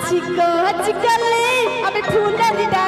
আজকালে আমি ফুলের ডাল